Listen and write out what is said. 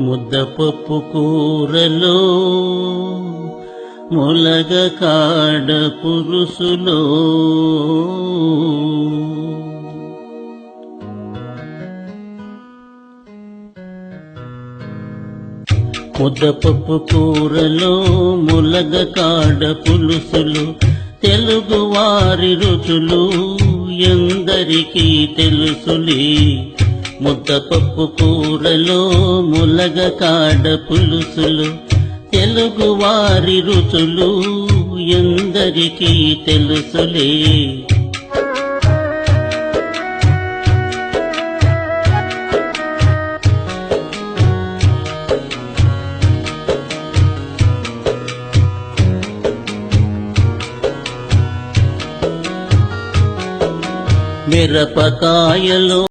ముద్దపప్పు కూరలో ములగ కాడ పురుసులో ముద్దపప్పు కూరలో ములగ కాడ పులుసులు. తెలుగు వారి రుచులు ఎందరికీ తెలుసులే. ముద్దపప్పు కూరలో ములగ కాడ పులుసులు తెలుగు వారి రుచులు ఎందరికీ తెలుసులే. మిరపకాయలో